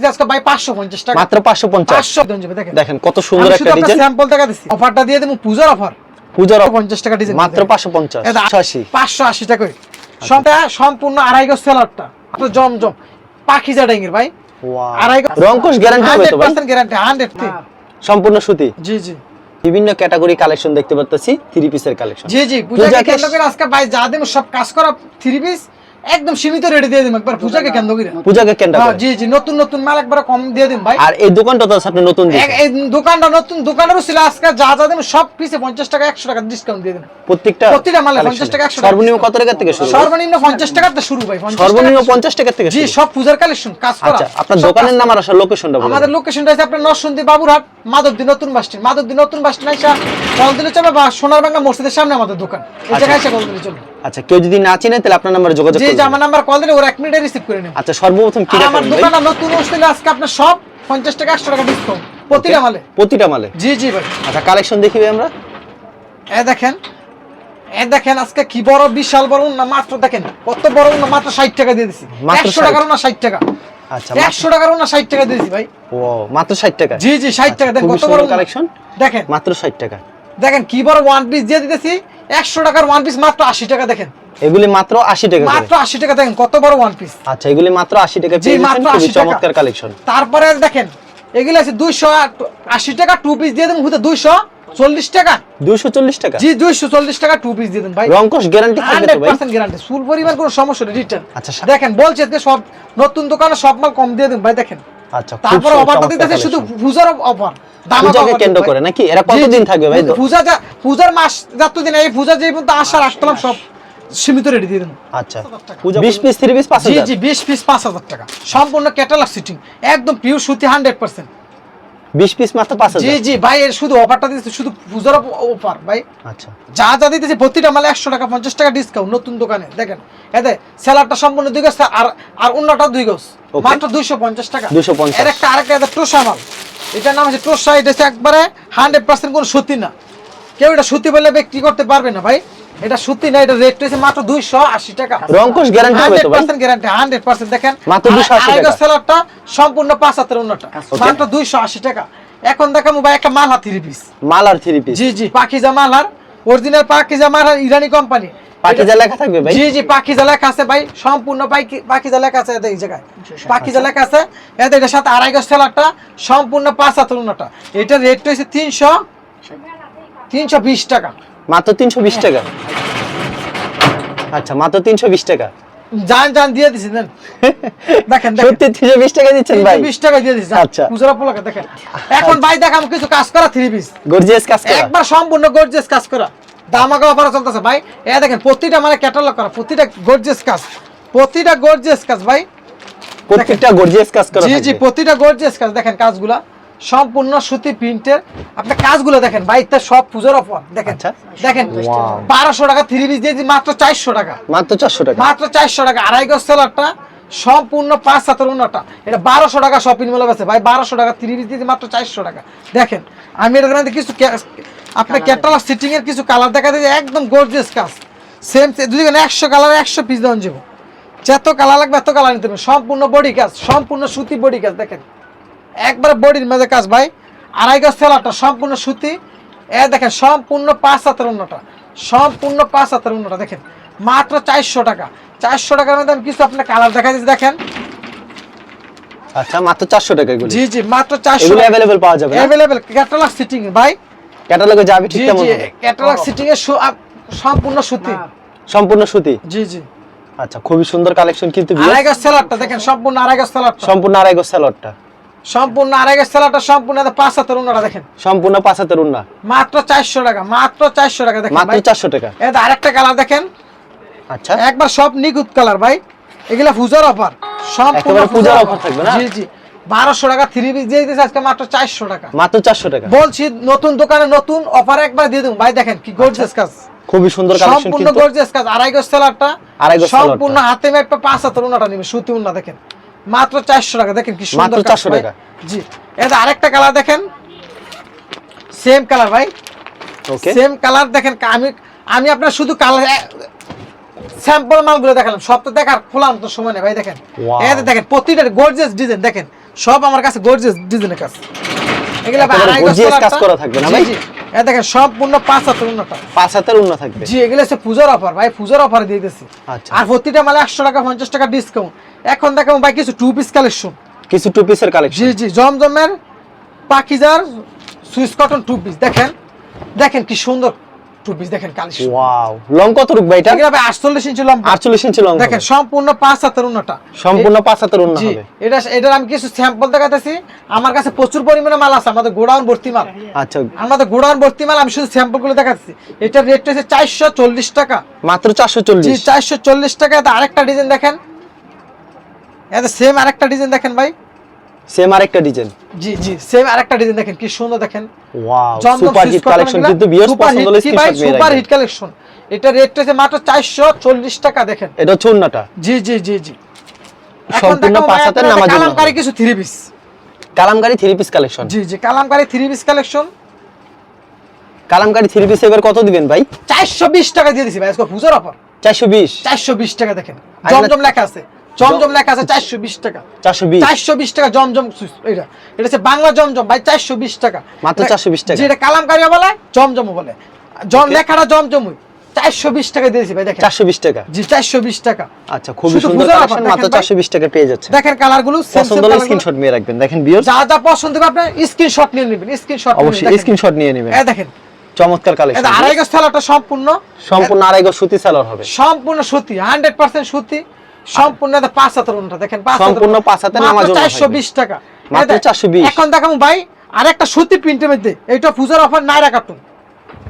দিচ্ছি আজকে ভাই পাঁচশো পঞ্চাশ টাকা। মাত্র পাঁচশো পঞ্চাশ। পাঁচশো যাবে দেখেন। দেখেন কত সুন্দর একটা ডিজাইন স্যাম্পল টাকা দিচ্ছি অফারটা দিয়ে দেবো পূজার অফার। পূজার পঞ্চাশ টাকা ডিজাইন মাত্র পাঁচশো পঞ্চাশ আশি পাঁচশো আশি টাকা সবটা সম্পূর্ণ আড়াই গজ সেলারটা জমজম। পাখিজা ডাঙ্গির ভাই। আড়াই গজ। রংকশ গ্যারান্টি হবে তো ভাই? গ্যারান্টি হান্ড্রেড সম্পূর্ণ সুতি? জি জি। বিভিন্ন ক্যাটাগরি কালেকশন দেখতে পাচ্ছি থ্রি পিসের কালেকশন জি জি। কেন্দ্র আজকে ভাই যা দেবো সব কাজ করা থ্রি পিস একদম সীমিত রেটে দিয়ে দিন একবার। পূজাকে কেন্দ্র করে। পূজাকে কেন্দ্র হ্যাঁ, করে। জি জি নতুন নতুন মাল একবার কম দিয়ে দিন ভাই। আর এই দোকানটা তো আপনি নতুন দিয়েছেন। এই দোকানটা নতুন দোকানেরও ছিল আজকে যা যা দেবেন সব পিসে পঞ্চাশ টাকা একশো টাকা ডিসকাউন্ট দিয়ে দিন প্রত্যেকটা প্রতিটা মালে 50 টাকা, 100 টাকা সর্বনিম্ন কত টাকা থেকে শুরু সর্বনিম্ন পঞ্চাশ টাকাতে শুরু ভাই সর্বনিম্ন শুরু। পঞ্চাশ টাকা থেকে জি সব পূজার কালেকশন কাজ করা। আচ্ছা আপনার দোকানের নাম আর আসার লোকেশনটা বলুন। আমাদের লোকেশনটা আছে আপনার নরসিংদী বাবুরহাট মাধবদী নতুন বাস স্ট্যান্ড। মাধবদী নতুন বাস স্ট্যান্ড আইসা কল দিলে চলবে বা সোনারবাঙ্গা মসজিদের সামনে আমাদের দোকান। এই জায়গায় এসে কল দিলে চলবে। আচ্ছা কেউ যদি না চিনে তাহলে আপনার নাম্বারে যোগাযোগ যে আমার নাম্বার কল দিলে ওরা এক মিনিটে রিসিভ করে নেবে। আচ্ছা সর্বপ্রথম কি আমার? দোকানটা নতুন আসলে আজকে আপনার সব পঞ্চাশ টাকা একশো টাকা ডিসকাউন্ট প্রতিটা মালে। প্রতিটা মালে? জি জি ভাই। আচ্ছা কালেকশন দেখিবে আমরা। এ দেখেন এ দেখেন আজকে কি বড় বিশাল বড় না মাত্র দেখেন কত বড় না মাত্র ষাট টাকা দিয়ে দিছি। মাত্র একশো 60 টাকারও না ষাট টাকা। আচ্ছা একশো টাকারও না ষাট টাকা দিয়েছি ভাই। ও মাত্র ষাট টাকা? জি জি ষাট টাকা। দেখেন কত বড় কালেকশন দেখেন। মাত্র ষাট টাকা। দেখেন কি বড় ওয়ান পিস দিয়ে দিতেছি। একশো টাকার ওয়ান পিস মাত্র আশি টাকা দেখেন। এগুলি মাত্র আশি টাকা মাত্র আশি টাকা দেখেন কত বড় ওয়ান পিস আচ্ছা এগুলি মাত্র আশি টাকা জি, পেয়ে মাত্র যাচ্ছেন, 80 চমৎকার কালেকশন তারপরে দেখেন এগুলো আছে দুইশো আশি টাকা টু পিস দিয়ে দেবেন হুতে দুইশো চল্লিশ টাকা। দুশো চল্লিশ টাকা? জি দুইশো চল্লিশ টাকা টু পিস দিয়ে দেন ভাই। রংকশ গ্যারান্টি থাকবে তো ভাই? পার্সেন্ট গ্যারান্টি ফুল পরিমাণ কোনো সমস্যা নেই রিটার্ন আচ্ছা, দেখেন বলছে আজকে সব নতুন দোকানে সব মাল কম দিয়ে দিন ভাই দেখেন। আচ্ছা তারপরে অফারটা দিতেছে শুধু। পূজার অফার পূজাকে কেন্দ্র করে নাকি? এরা কতদিন থাকবে ভাই? পূজা পূজার মাস যতদিন এই পূজা যে পর্যন্ত আসার আসলাম সব। সীমিত রেডি দিয়ে দেন। আচ্ছা। বিশ পিস থ্রি পিস পাঁচ জি হাজার। জি বিশ পিস পাঁচ হাজার টাকা। সম্পূর্ণ ক্যাটালগ সিটিং একদম পিওর সুতি হান্ড্রেড পার্সেন্ট বিশ পিস মাত্র পাঁচ জি হাজার। জি ভাই এর শুধু অফারটা দিতেছে শুধু পূজার অফার ভাই। আচ্ছা। যা যা দিতেছে প্রতিটা মালে একশো টাকা পঞ্চাশ টাকা ডিসকাউন্ট নতুন দোকানে দেখেন। এতে স্যালাডটা সম্পূর্ণ দুই গজ আর আর অন্যটা দুই গজ। মাত্র দুইশো পঞ্চাশ টাকা। 250 এর একটা আরেকটা এটা টোসা মাল। এটার নাম হচ্ছে টোসা এটা একবারে হান্ড্রেড পার্সেন্ট কোনো সত্যি না। কেউ এটা সত্যি বলে বিক্রি করতে পারবে না ভাই। এটা সত্যি না এটা রেট হচ্ছে মাত্র দুইশো আশি টাকা। রংকশ গ্যারান্টি হবে তো ভাই? পার্সেন্ট গ্যারান্টি হান্ড্রেড পার্সেন্ট দেখেন মাত্র 280 আড়াই টাকা। স্যালাডটা সম্পূর্ণ পাঁচ হাতের অন্যটা মাত্র দুইশো আশি টাকা। এখন দেখাবো ভাই একটা মাল থ্রি পিস মাল আর থ্রি পিস জি জি পাখিজা মালার অরিজিনাল পাখিজা মালার ইরানি কোম্পানি পাখিজা লেখা থাকবে ভাই? জি জি পাখিজা লেখা আছে ভাই সম্পূর্ণ পাখি- পাখিজা লেখা আছে এই জায়গায়। পাখিজা লেখা আছে এদের এটার সাথে আড়াই গজ সেলারটা সম্পূর্ণ পাঁচ হাতের উন্নটা এটার রেট হচ্ছে তিনশো তিনশো বিশ টাকা। মাত্র তিনশো বিশ টাকা। আচ্ছা মাত্র তিনশো বিশ টাকা। জান জান দিয়ে দিছি দেন। দেখেন সত্যি তিনশো বিশ টাকা দিচ্ছেন ভাই? বিশ টাকা দিয়ে আচ্ছা। পুজোরা পোলাকে দেখেন। এখন ভাই দেখাম কিছু কাজ করা থ্রি পিস গর্জিয়াস কাজ করা। একবার সম্পূর্ণ গর্জিয়াস কাজ করা। দামাকা অফার চলতেছে ভাই। এ দেখেন প্রতিটা মানে ক্যাটালগ করা প্রতিটা গর্জিয়াস কাজ। প্রতিটা গর্জিয়াস কাজ ভাই। প্রত্যেকটা গর্জিয়াস কাজ করা জি জি প্রতিটা গর্জিয়াস কাজ দেখেন কাজগুলা। সম্পূর্ণ সুতি প্রিন্টের। আপনি কাজগুলো দেখেন ভাই তা সব পুজোর অফার। দেখেন আচ্ছা। দেখেন. বারোশো টাকা থ্রি পিস দিয়েছি মাত্র চারশো টাকা। মাত্র চারশো টাকা। মাত্র চারশো টাকা। আড়াই গজ সেলারটা সম্পূর্ণ পাঁচ সাতের উন্নটা এটা বারোশো টাকা শপিং মলে গেছে ভাই বারোশো টাকা থ্রি পিস দিয়েছি মাত্র চারশো টাকা। দেখেন আমি এর এখানে কিছু আপনার ক্যাটালগ সিটিং এর কিছু কালার দেখা দিয়েছে একদম গর্জিয়াস কাজ। সেম যদি একশো কালার একশো পিস দেওয়া যাব। যত কালার লাগবে এত কালার নিতে সম্পূর্ণ বডি কাজ সম্পূর্ণ সুতি বডি কাজ দেখেন। একবার বডির মাঝে কাজ ভাই। আড়াই গজ সেলারটা সম্পূর্ণ সুতি। এ দেখেন সম্পূর্ণ পাঁচ হাতের উন্নটা। সম্পূর্ণ পাঁচ হাতের উন্নটা দেখেন। মাত্র চারশো টাকা। চারশো টাকার মধ্যে আমি কিছু আপনার কালার দেখা দিচ্ছি দেখেন। আচ্ছা মাত্র চারশো টাকা এগুলি। জি জি মাত্র চারশো অ্যাভেলেবেল পাওয়া যাবে অ্যাভেলেবেল ক্যাটালগ সিটিং ভাই। ক্যাটালগে যাবে ঠিক তেমন ক্যাটালগ সিটিং এর সম্পূর্ণ সুতি। সম্পূর্ণ সুতি? জি জি। আচ্ছা খুবই সুন্দর কালেকশন কিন্তু। আড়াই গজ সেলারটা দেখেন সম্পূর্ণ আড়াই গজ সম্পূর্ণ আড়াই গজ স্যালাডটা সম্পূর্ণ সম্পূর্ণ পাঁচ হাতের উন্নটা দেখেন। সম্পূর্ণ পাঁচ হাতের উন্না। মাত্র চারশো টাকা মাত্র চারশো টাকা দেখেন মাত্র চারশো টাকা। এটা আরেকটা কালার দেখেন। আচ্ছা। একবার সব নিখুঁত কালার ভাই। এগুলা পূজার অফার একেবারে পূজার offer থাকবে না? জি জি। বারোশো টাকা থ্রি পিস দিয়ে আজকে মাত্র চারশো টাকা। মাত্র চারশো টাকা। বলছি নতুন দোকানে নতুন অফার একবার দিয়ে দেবো। ভাই দেখেন কি গর্জিয়াস কাজ। খুবই সুন্দর কালেকশন সম্পূর্ণ কিন্তু। গর্জিয়াস কাজ। আড়াই গজ সেলারটা আড়াই গজ সম্পূর্ণ হাতে মেপে পাঁচ হাতের উন্নাটা নিবে সুতি উন্না দেখেন। মাত্র চারশো টাকা দেখেন কি সুন্দর মাত্র 400 টাকা। জি এটা আরেকটা কালার দেখেন। সেম কালার ভাই। ওকে সেম কালার দেখেন আমি আমি আপনার শুধু কালার স্যাম্পল মালগুলো দেখালাম। সব তো দেখার খোলার মতো সময় নেই ভাই দেখেন। যে দেখেন প্রতিটা গর্জিয়াস ডিজাইন দেখেন। সব আমার কাছে গর্জিয়াস ডিজাইনের কাজ। এগুলো ভাই আড়াই গজ কাজ করা থাকবে না ভাই? দেখেন সম্পূর্ণ পাঁচ হাতের উন্নতা পাঁচ হাতের উন্না থাকবে। জি এগুলো হচ্ছে পূজার অফার ভাই। পূজার অফার দিয়ে দিতেছি আচ্ছা। আর প্রতিটা মালে একশো টাকা পঞ্চাশ টাকা ডিসকাউন্ট এখন দেখো ভাই কিছু টু পিস কালেকশন কিছু টু পিসের কালেকশন জি জি জমজমের পাকিজার সুইস কটন টু পিস দেখেন দেখেন কি সুন্দর টু পিস দেখেন কালেকশন ওয়াও লং কত রুক ভাই এটা? ভাই আটচল্লিশ ইঞ্চি লম্বা। আটচল্লিশ ইঞ্চি লং দেখেন সম্পূর্ণ পাঁচ হাতের উন্নটা। সম্পূর্ণ পাঁচ হাতের উন্না হবে। এটা এটার আমি কিছু স্যাম্পল দেখাতেছি। আমার কাছে প্রচুর পরিমাণে মাল আছে আমাদের গোডাউন ভর্তি মাল। আচ্ছা। আমাদের গোডাউন ভর্তি মাল আমি শুধু স্যাম্পলগুলো দেখাচ্ছি এটার রেট হচ্ছে চারশো চল্লিশ টাকা। মাত্র চারশো জি চল্লিশ চারশো চল্লিশ টাকা এটা আরেকটা ডিজাইন দেখেন। এটা সেম আরেকটা ডিজাইন দেখেন ভাই। সেম আরেকটা ডিজাইন জি জি সেম আরেকটা ডিজাইন দেখেন কি সুন্দর দেখেন। ওয়াও সুপার হিট কালেকশন কিন্তু বিয়ার্স পছন্দ হলে স্ক্রিনশট নিয়ে সুপার হিট কালেকশন এটা রেট হচ্ছে মাত্র চারশো চল্লিশ টাকা দেখেন। এটা হচ্ছে উন্নাটা জি জি জি। জি সম্পূর্ণ দেখাবো পাঁচ ভাই হাতের আপনাদের নামাজ কালামকারী। কিছু three piece Kalamkari three piece collection জি জি Kalamkari three piece collection Kalamkari three piece এবার কত দিবেন ভাই? চারশো বিশ টাকা দিয়ে দিছি ভাই আজকে পূজার অফার। চারশো বিশ। চারশো বিশ টাকা দেখেন। জমজম লেখা আছে। জমজম লেখা আছে চারশো বিশ টাকা। চারশো বিশ? চারশো বিশ টাকা জমজম এটা এটা হচ্ছে বাংলা জমজম ভাই চারশো বিশ টাকা। মাত্র এটা- 420 টাকা। যেটা কালামকারী বলে জমজমও বলে। জম লেখাটা জমজমই। চারশো বিশ টাকা দিয়েছি ভাই দেখেন। চারশো বিশ টাকা? জি চারশো বিশ টাকা। আচ্ছা খুবই সুন্দর কালেকশন মাত্র চারশো বিশ টাকা পেয়ে যাচ্ছে। দেখেন কালারগুলো পছন্দ হলে স্ক্রিনশট নিয়ে রাখবেন। দেখেন বিয়ার্স যা যা পছন্দ হবে আপনি স্ক্রিনশট নিয়ে নেবেন স্ক্রিনশট অবশ্যই স্ক্রিনশট নিয়ে নেবেন। এই দেখেন। চমৎকার কালেকশন। আড়াই গজ থালাটা সম্পূর্ণ। সম্পূর্ণ আড়াই গজ সুতি সালোয়ার হবে। সম্পূর্ণ সুতি হান্ড্রেড পার্সেন্ট সুতি। সম্পূর্ণ এটা পাঁচ হাতের উন্নটা দেখেন সম্পূর্ণ পাঁচ হাতের নামাজ উন্নটা 420 টাকা মাত্র দেখ, 420 এখন দেখাবো ভাই আরেকটা সুতি প্রিন্টের মধ্যে এইটা পূজার অফার নাইরা কার্টুন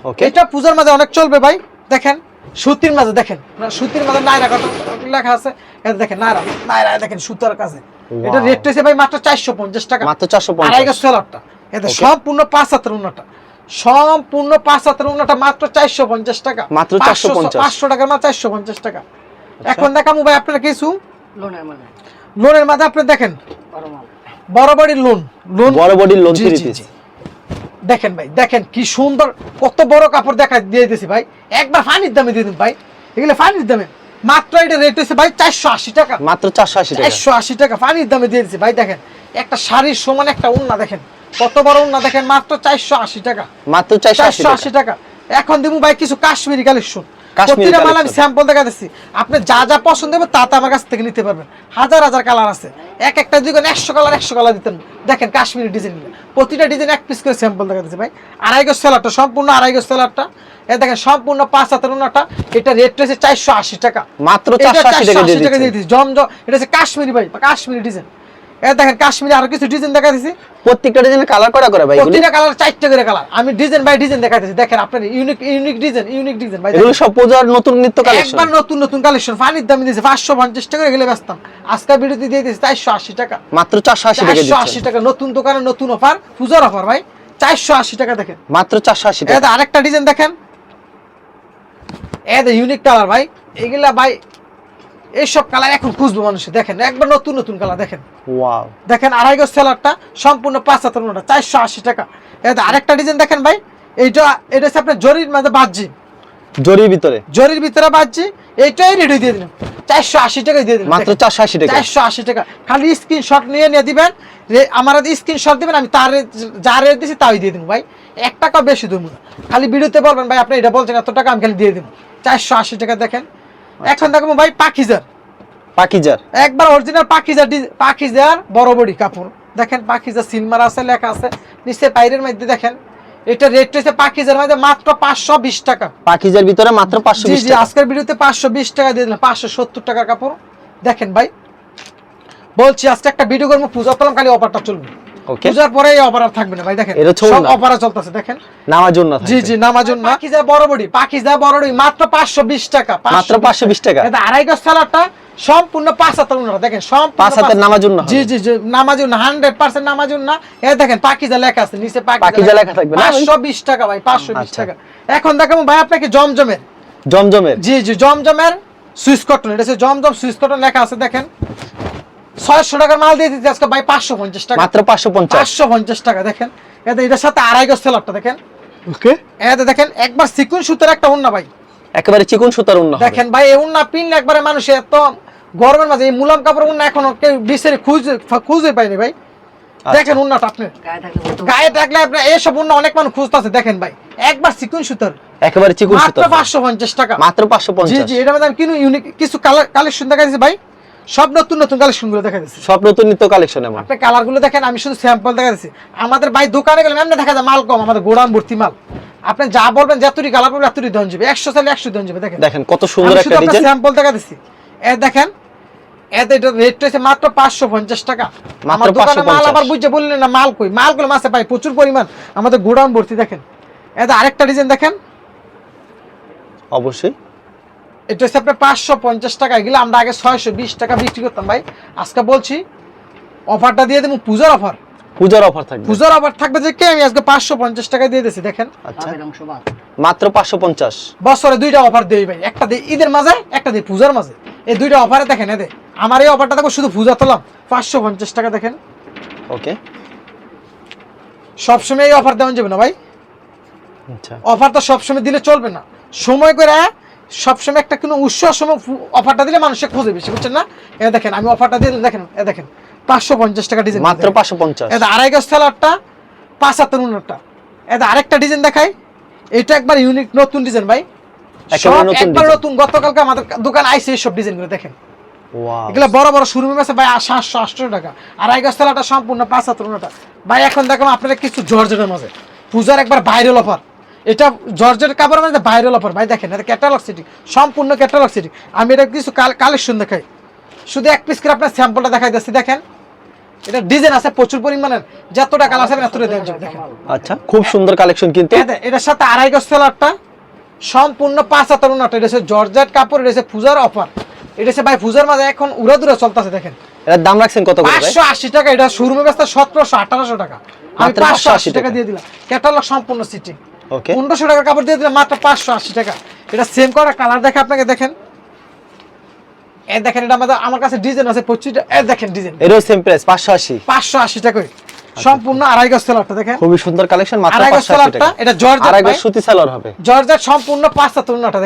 ওকে এটা পূজার মাঝে অনেক চলবে ভাই দেখেন সুতির মাঝে দেখেন সুতির মাঝে নাইরা কার্টুন লেখা আছে এটা দেখেন নাইরা নাইরা দেখেন সুতার কাছে। এটা রেট হয়েছে ভাই মাত্র চারশো পঞ্চাশ টাকা। মাত্র চারশো আড়াই পঞ্চাশ গজ সেলারটা এটা সম্পূর্ণ পাঁচ হাতের উন্নটা সম্পূর্ণ পাঁচ হাতের উন্নটা মাত্র চারশো পঞ্চাশ টাকা। মাত্র 450 পাঁচশো টাকার মাত্র চারশো পঞ্চাশ টাকা। এখন দেখাবো ভাই আপনারা কিছু। লোনের মানে লোনের মাঝে আপনি দেখেন। বড় মাল। বড় বড়ির লোন লোন বড় বডির লোন। দেখেন ভাই দেখেন কি সুন্দর কত বড় কাপড় দেখা দিয়ে দিয়েছি ভাই। একবার ফানির দামে দিয়ে দিন ভাই। এগুলো ফানির দামে। মাত্র এটা রেট হয়েছে ভাই চারশো আশি টাকা। মাত্র চারশো আশি টাকা। চারশো আশি টাকা ফানির দামে দিয়ে দিচ্ছি ভাই দেখেন। একটা শাড়ির সমান একটা উন্না দেখেন। কত বড় উন্না দেখেন মাত্র চারশো আশি টাকা। মাত্র চারশো আশি চারশো আশি টাকা। এখন দেবো ভাই কিছু কাশ্মীরি কালেকশন। প্রতিটা মাল আমি স্যাম্পল দেখা দিচ্ছি আপনি যা যা পছন্দ হবে তা তা আমার কাছ থেকে নিতে পারবেন। হাজার হাজার কালার আছে। এক একটা দুইগুণ একশো কালার একশো কালার দিতেন। দেখেন কাশ্মীরি ডিজাইন প্রতিটা ডিজাইন এক পিস করে স্যাম্পল দেখা দিচ্ছি ভাই। আড়াই গজ সেলারটা সম্পূর্ণ আড়াই গজ সেলারটা এ দেখেন সম্পূর্ণ পাঁচ হাতের এটা রেট রয়েছে চারশো আশি টাকা। মাত্র এটা 480 টাকা দিয়ে 480 টাকা দিয়ে দিচ্ছেন। দিচ্ছি জমজম এটা হচ্ছে কাশ্মীরি ভাই কাশ্মীরি ডিজাইন এটা দেখেন কাশ্মীরি আরও কিছু ডিজাইন দেখা দিছি প্রত্যেকটা ডিজাইন কালার করা করে ভাই প্রতিটা কালার চারটে করে কালার আমি ডিজাইন বাই ডিজাইন দেখাইতেছি। দেখেন আপনার unique unique design unique design ভাই এগুলো সব পূজার নতুন নিত্য কালেকশন একবার নতুন নতুন কালেকশন ফানির দামে দিয়েছে পাঁচশো পঞ্চাশ টাকা এগুলো ব্যস্তাম আজকাল ভিডিওতে দিয়ে দিয়েছে চারশো আশি টাকা। মাত্র চারশো আশি টাকা চারশো আশি দিচ্ছেন টাকা। নতুন দোকানে নতুন অফার পূজার অফার ভাই। চারশো আশি টাকা দেখেন। মাত্র চারশো আশি টাকা। এটা আরেকটা ডিজাইন দেখেন। এটা ইউনিক কালার ভাই। এগুলা ভাই এইসব কালার এখন খুঁজবো মানুষে দেখেন একবার নতুন নতুন কালার দেখেন। ওয়াও। দেখেন আড়াই গজ সেলারটা সম্পূর্ণ পাঁচ হাতের মোটা চারশো আশি টাকা। আরেকটা ডিজাইন দেখেন ভাই এইটা এটা হচ্ছে আপনার জরির মাঝে বাজছি জরির ভিতরে? জরির ভিতরে বাজছি এইটাই রেডি দিয়ে দিলাম। চারশো আশি টাকায় দিয়ে দিলাম মাত্র চারশো আশি টাকা চারশো আশি টাকা। খালি স্ক্রিনশট নিয়ে নিয়ে দিবেন আমার স্ক্রিনশট দিবেন আমি তার যা রেট দিছি তাই দিয়ে দিব ভাই। এক টাকা বেশি দেবো না। খালি ভিডিওতে বলবেন ভাই আপনি এটা বলছেন এত টাকা আমি খালি দিয়ে দিব। চারশো আশি টাকা দেখেন এখন দেখব ভাই পাখিজার। পাকিজার একবার অরিজিনাল পাখিজার পাখিজার বড় বড়ি কাপড়। দেখেন পাখিজার সিলমার আছে লেখা আছে। নিচে বাইরের মধ্যে দেখেন। এটা রেট রয়েছে পাখিজার মধ্যে মাত্র পাঁচশো বিশ টাকা। পাকিজার ভিতরে মাত্র পাঁচশো জি বিশ জি আজকের ভিডিওতে পাঁচশো বিশ টাকা দিয়ে দিলাম। পাঁচশো সত্তর টাকার কাপড়। দেখেন ভাই। বলছি আজকে একটা ভিডিও করব পূজা করলাম খালি অফারটা চলবে। ওকে পূজার পরে এই অফার আর থাকবে না ভাই দেখেন। এটা সব অফার চলতেছে দেখেন। নামার জন্য জি জি নামাজুন পাখিজা বড় বড়ি পাখিজা বড় বড়ি মাত্র পাঁচশো বিশ টাকা মাত্র 520 টাকা। এটা আড়াই গজ সালাডটা সম্পূর্ণ পাঁচ হাতের উন্নটা দেখেন সম্পূর্ণ পাঁচ হাতের পাঁচ- নামাজুন না জি জি জি নামাজুন হান্ড্রেড পার্সেন্ট নামাজুন না এ দেখেন পাখিজা লেখা আছে নিচে পাকিজা লেখা থাকবে পাঁচশো বিশ টাকা ভাই পাঁচশো বিশ আচ্ছা। টাকা। এখন দেখাবো ভাই আপনাকে জমজমের। জমজমের। জি জি জমজমের সুইচ কটন এটা হচ্ছে জমজম সুইচ কটন লেখা আছে দেখেন। ছয়শো টাকার মাল দিয়ে দিতে আজকে ভাই পাঁচশো পঞ্চাশ টাকা। মাত্র পাঁচশো পঞ্চাশ। পাঁচশো পঞ্চাশ টাকা দেখেন। এতে এটার সাথে আড়াই গজ সেলারটা দেখেন। ওকে। এতে দেখেন একবার সিকুন সুতার একটা উন্না ভাই। একেবারে চিকুন সুতার উন্না দেখেন ভাই এই উন্না পিনলে একবারে মানুষ এত গরমের মাঝে এই মুলাম কাপড় উন্না এখনও কেউ বিশ্বের খুঁজে খুঁজে পায়নি ভাই। দেখেন উন্নাটা আপনি। গায়ে থাকলে আপনার এইসব উন্না অনেক মানুষ খুঁজতেছে দেখেন ভাই। একবার চিকুন সুতার। একেবারে চিকুন মাত্র সুতা পাঁচশো পঞ্চাশ টাকা। মাত্র পাঁচশো জি পঞ্চাশ। জি এটা মধ্যে কিনু ইউনিক কিছু কালার কালেকশন দেখা দিচ্ছে ভাই। সব নতুন নতুন কালেকশনগুলো দেখা দিচ্ছে সব নতুন নিত্য কালেকশন এমন। আপনি কালারগুলো দেখেন আমি শুধু স্যাম্পল দেখা দিচ্ছি আমাদের ভাই দোকানে গেলে এমনি দেখা যায় মাল কম আমাদের গোডাউন ভর্তি মাল। আপনি যা বলবেন যতটি কালার বলবেন এতটি দন যাবে। একশো চাইলে একশো দন যাবে দেখেন। দেখেন কত সুন্দর একটা ডিজাইন স্যাম্পল দেখা দিচ্ছি এ দেখেন এতে এটা রেট হয়েছে মাত্র পাঁচশো পঞ্চাশ টাকা। আমার দোকানে মাল 550 আবার বুঝছে বললেন না মাল কই? মালগুলো মাসে পাই প্রচুর পরিমাণ। আমাদের গোডাউন ভর্তি দেখেন। এতে আরেকটা ডিজাইন দেখেন। অবশ্যই। এটা হচ্ছে আপনার পাঁচশো পঞ্চাশ টাকা। এগুলো আমরা আগে ছয়শো বিশ টাকা বিক্রি করতাম ভাই। আজকে বলছি অফারটা দিয়ে দেবো পূজার অফার পূজার অফার থাকবে। পূজার অফার থাকবে যে কে? আমি আজকে পাঁচশো পঞ্চাশ টাকা দিয়ে দিয়েছি দেখেন। আচ্ছা। মাত্র পাঁচশো পঞ্চাশ। বছরে দুইটা অফার দেই ভাই। একটা দিই ঈদের মাঝে একটা দিই পূজার মাঝে। এই দুইটা অফারে দেখেন এদে আমার এই অফারটা দেখো শুধু পূজা তোলাম। পাঁচশো পঞ্চাশ টাকা দেখেন। ওকে। সবসময় এই অফার দেওয়া যাবে না ভাই। আচ্ছা। অফার তো সবসময় দিলে চলবে না। সময় করে সবসময় একটা কোনো উৎসব সময় অফারটা দিলে মানুষে খোঁজে বেশি বুঝছেন না? এ দেখেন আমি অফারটা দিয়ে দেখেন এ দেখেন পাঁচশো পঞ্চাশ টাকা ডিজাইন মাত্র পাঁচশো পঞ্চাশ। এটা আড়াই গজ সেলারটা পাঁচ হাতের উন্নতটা এটা আরেকটা ডিজাইন দেখাই। এটা একবার ইউনিক নতুন ডিজাইন ভাই। একেবারে নতুন গতকালকে আমাদের দোকান আইসে এইসব ডিজাইনগুলো দেখেন। এগুলো বড় বড় শোরুমে আছে ভাই সাতশো আটশো টাকা। আড়াই গজ সেলারটা সম্পূর্ণ পাঁচ হাতের উন্নতটা ভাই এখন দেখো আপনারা কিছু জর্জেটের মাঝে পূজার একবার ভাইরাল অফার এটা জর্জের কাপড় মানে ভাইরাল অফার ভাই দেখেন এটা ক্যাটালগ সিটি সম্পূর্ণ ক্যাটালগ সিটি আমি এটা কিছু কালেকশন দেখাই। শুধু এক পিস করে আপনার স্যাম্পলটা দেখাই দিচ্ছি দেখেন। এটা ডিজাইন আছে প্রচুর পরিমাণের যতটা কালার আছে এতটা দেখেন। আচ্ছা খুব সুন্দর কালেকশন কিন্তু। এই এটার সাথে আড়াই গজ সেলারটা সম্পূর্ণ পাঁচ হাতার উন্নত এটা হচ্ছে জর্জেট কাপড় এটা হচ্ছে পূজার অফার এটা হচ্ছে ভাই পূজার মাঝে এখন উড়া দূরে চলতেছে দেখেন। এটার দাম রাখছেন কত করে ভাই? পাঁচশো আশি টাকা এটা শোরুমে ব্যস্ত সতেরোশো আঠারোশো টাকা। আমি পাঁচশো 580 আশি টাকা টাকা। দিয়ে দিলাম। ক্যাটালগ সম্পূর্ণ সিটিং ওকে পনেরোশো টাকার কাপড় দিয়ে দিলাম মাত্র পাঁচশো আশি টাকা। এটা সেম করা কালার দেখে আপনাকে দেখেন। এ দেখেন এটা আমাদের আমার কাছে ডিজাইন আছে এ দেখেন ডিজাইন এটাও সেম প্রাইস পাঁচশো আশি। পাঁচশো আশি টাকা সম্পূর্ণ আড়াই গজ সেলারটা দেখেন। খুবই সুন্দর কালেকশন মাত্র টাকা। এটা জর্জেট আড়াই গজ সুতি হবে। জর্জেট সম্পূর্ণ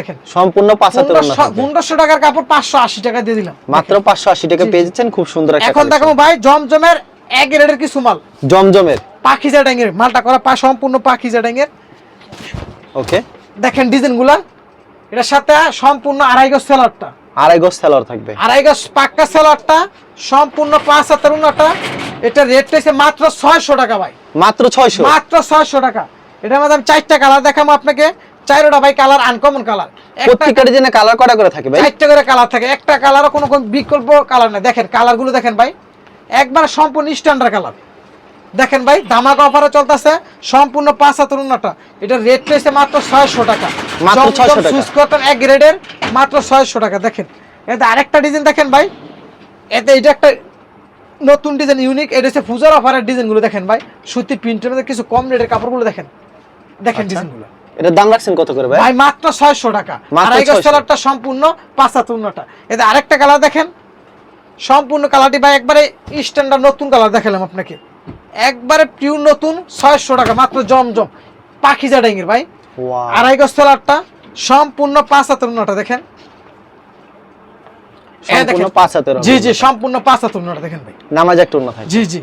দেখেন। সম্পূর্ণ পাঁচ হাতের ওড়না থাকবে। পনেরোশো টাকার কাপড় পাঁচশো আশি টাকা দিয়ে দিলাম। মাত্র পাঁচশো আশি টাকা জি, পেয়ে যাচ্ছেন খুব সুন্দর একটা এখন দেখো ভাই জমজমের এক গ্রেডের কিছু মাল। জমজমের। পাখিজা মালটা করা পা সম্পূর্ণ পাখিজা ড্যাঙের ওকে দেখেন ডিজাইনগুলা এটার সাথে সম্পূর্ণ আড়াই গজ সেলারটা। আড়াই গজ সালোয়ার থাকবে। আড়াই গজ পাক্কা সেলারটা সম্পূর্ণ পাঁচ হাতের উন্নটা এটা রেট হয়েছে মাত্র ছয়শো টাকা ভাই। মাত্র ছয়শো? মাত্র ছয়শো টাকা। এটার মধ্যে চারটা কালার দেখাবো আপনাকে। চারোটা ভাই কালার আনকমন কালার। প্রত্যেকটা ডিজাইনে কালার করা করে থাকে ভাই? চারটা করে কালার থাকে। একটা কালারও কোনো কোনো বিকল্প কালার নেই। দেখেন কালারগুলো দেখেন ভাই। একবার সম্পূর্ণ স্ট্যান্ডার্ড কালার। দেখেন ভাই দামাক অফারে চলতেছে সম্পূর্ণ পাঁচ হাতের উন্নটা এটা রেট রয়েছে মাত্র ছয়শো টাকা। 600 সুইচ কটন এক গ্রেডের মাত্র ছয়শো টাকা দেখেন। এতে আরেকটা ডিজাইন দেখেন ভাই। এতে এটা একটা নতুন ডিজাইন ইউনিক এটা হচ্ছে পূজার অফারের ডিজাইনগুলো দেখেন ভাই। সুতি প্রিন্টের মধ্যে কিছু কম রেটের কাপড়গুলো দেখেন। দেখেন ডিজাইনগুলো এটার দাম রাখছেন কত করে ভাই? ভাই মাত্র ছয়শো টাকা। মাত্র আড়াই কালারটা সম্পূর্ণ পাঁচ হাত উন্নটা এতে আরেকটা কালার দেখেন। সম্পূর্ণ কালারটি ভাই একবারে স্ট্যান্ডার্ড নতুন কালার দেখালাম আপনাকে। একবারে পিউর নতুন ছয়শো টাকা মাত্র জমজম। পাখিজা ডেঙ্গির ভাই। আড়াই গজ তলারটা সম্পূর্ণ পাঁচ হাতের উন্নটা দেখেন। জি জি সম্পূর্ণ পাঁচ হাতের উন্নটা দেখেন ভাই। নামাজ একটা জি জি।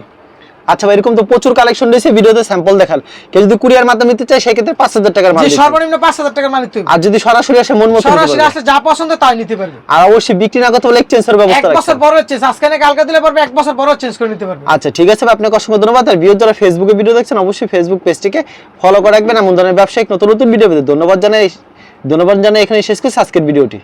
আচ্ছা ভাই এরকম তো প্রচুর কালেকশন রয়েছে ভিডিওতে স্যাম্পল দেখাল কেউ যদি কুরিয়ার মাধ্যমে নিতে চায় সেক্ষেত্রে পাঁচ হাজার টাকার মাল সর্বনিম্ন পাঁচ হাজার টাকার মানে তুই আর যদি সরাসরি আসে মন মতো সরাসরি। আসলে যা পছন্দ তাই নিতে পারবে। আর অবশ্যই বিক্রি না করতে হলে এক্সচেঞ্জের এক ব্যবস্থা বছর রাখছেন বড় চেঞ্জ আজকে না কালকে দিলে পারবে এক বছর বড় চেঞ্জ করে নিতে পারবে। আচ্ছা ঠিক আছে আপনাকে অসংখ্য ধন্যবাদ। আর ভিডিও যারা ফেসবুকে ভিডিও দেখছেন অবশ্যই ফেসবুক পেজটিকে ফলো করে রাখবেন। এমন ধরনের ব্যবসায়িক নতুন নতুন ভিডিও পেতে ধন্যবাদ জানাই। ধন্যবাদ জানাই। এখানে শেষ করছি আজকের ভিডিওটি